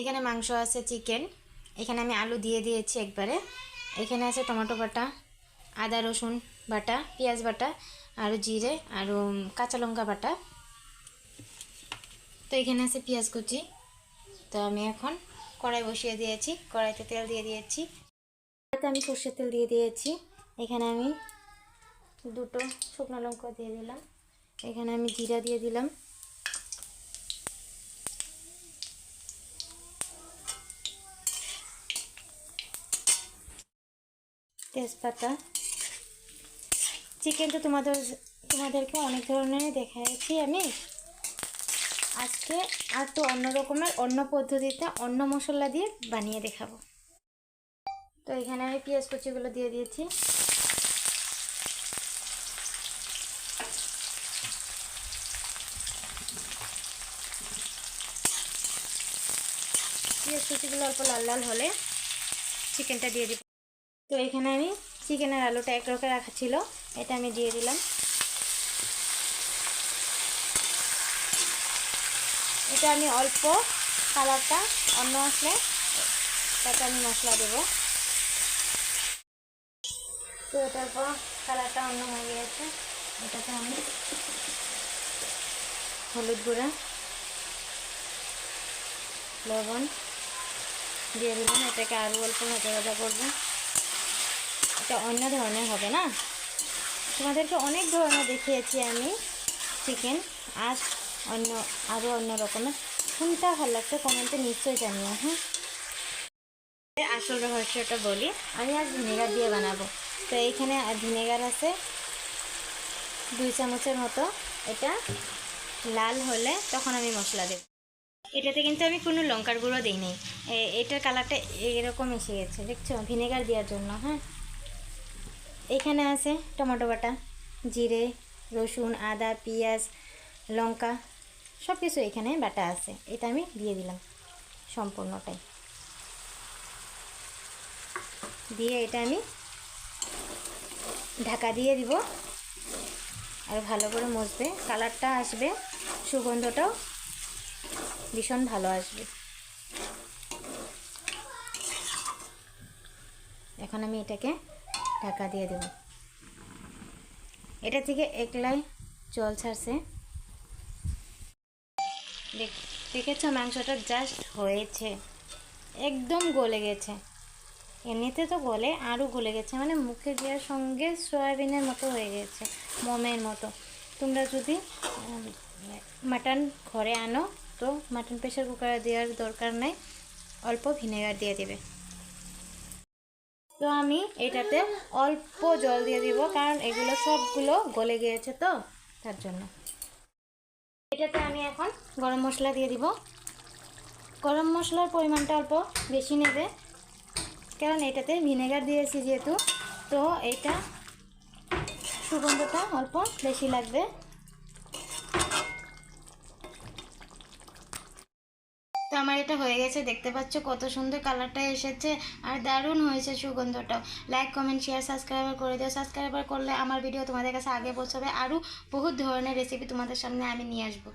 এখানে মাংস আছে চিকেন এখানে আমি আলু দিয়ে দিয়েছি একবারে। এখানে আছে টমেটো বাটা, আদা, রসুন বাটা, পেঁয়াজ বাটা আর জিরে আর কাঁচা লঙ্কা বাটা। তো এখানে আছে পেঁয়াজ কুচি। তো আমি এখন কড়াই বসিয়ে দিয়েছি, কড়াইতে তেল দিয়ে দিয়েছি। কড়াইতে আমি সর্ষের তেল দিয়ে দিয়েছি। এখানে আমি দুটো শুকনো লঙ্কা দিয়ে দিলাম। এখানে আমি জিরা দিয়ে দিলাম। তেজপাতা। চিকেন তো তোমাদের, তোমাদেরকে অনেক ধরনের দেখাচ্ছি আমি। আজকে আর তো অন্য রকমের, অন্য পদ্ধতিতে অন্য মশলা দিয়ে বানিয়ে দেখাবো। তো এখানে আমি পেঁয়াজ কুচিগুলো দিয়ে দিয়েছি। পেঁয়াজ কুচিগুলো অল্প লাল লাল হলে চিকেনটা দিয়ে দিব। তো এখানে আমি চিকেনের আলুটা এক রকম রাখা ছিল, এটা আমি দিয়ে দিলাম। এটা আমি অল্প কালারটা অন্য আসলে তাতে আমি মশলা দেব। তো এটার পর কালারটা অন্য হয়ে গিয়েছে এটাতে আমি হলুদ গুঁড়া, লবণ দিয়ে দিলাম। এটাকে আরও অল্প ভাজা ভাজা করব। এটা অন্য ধরনের হবে না? তোমাদেরকে অনেক ধরনের দেখিয়েছি আমি চিকেন আর অন্য আরও অন্য রকমের। কোনটা ভালো লাগছে কমেন্টে নিশ্চয়ই জানিও হ্যাঁ? আসল রহস্যটা বলি, আমি আজ ভিনেগার দিয়ে বানাবো। তো এইখানে ভিনেগার আছে দুই চামচের মতো। এটা লাল হলে তখন আমি মশলা দেব। এটাতে কিন্তু আমি কোনো লঙ্কার গুঁড়ো দিইনি। এ- এটার কালারটা এরকম এসে গেছে, দেখছ? ভিনেগার দেওয়ার জন্য হ্যাঁ? এখানে আছে টমেটো বাটা, জিরে, রসুন, আদা, পেঁয়াজ, লঙ্কা সব কিছু এখানে বাটা আছে। এটা আমি দিয়ে দিলাম সম্পূর্ণটাই। দিয়ে এটা আমি ঢাকা দিয়ে দিব। আর ভালো করে মজবে। কালারটা আসবে, সুগন্ধটাও ভীষণ ভালো আসবে। এখন আমি এটাকে ঢাকা দিয়ে দেব। এটা থেকে একলাই জল ছাড়ছে। দেখ- দেখেছ মাংসটা জাস্ট হয়েছে। একদম গলে গেছে। এমনিতে তো গলে, আরও গলে গেছে। মানে মুখে দেওয়ার সঙ্গে সয়াবিনের মতো হয়ে গেছে, মোমের মতো। তোমরা যদি মাটন ঘরে আনো, তো মাটন প্রেশার কুকারে দেওয়ার দরকার নাই। অল্প ভিনেগার দিয়ে দেবে। তো আমি এটাতে অল্প জল দিয়ে দিব, কারণ এগুলো সবগুলো গলে গিয়েছে তো, তার জন্য। এটাতে আমি এখন গরম মশলা দিয়ে দিব। গরম মশলার পরিমাণটা অল্প বেশি নেবে, কারণ এটাতে ভিনেগার দিয়েছি যেহেতু, তো এটা সুগন্ধটা অল্প বেশি লাগবে। তো আমার এটা হয়ে গেছে। দেখতে পাচ্ছ কত সুন্দর কালারটা এসেছে। আর দারুণ হয়েছে সুগন্ধটাও লাইক কমেন্ট শেয়ার সাবস্ক্রাইবার করে দিও। সাবস্ক্রাইবার করলে আমার ভিডিও তোমাদের কাছে আগে পৌঁছাবে। আরও বহুত ধরনের রেসিপি তোমাদের সামনে আমি নিয়ে আসব।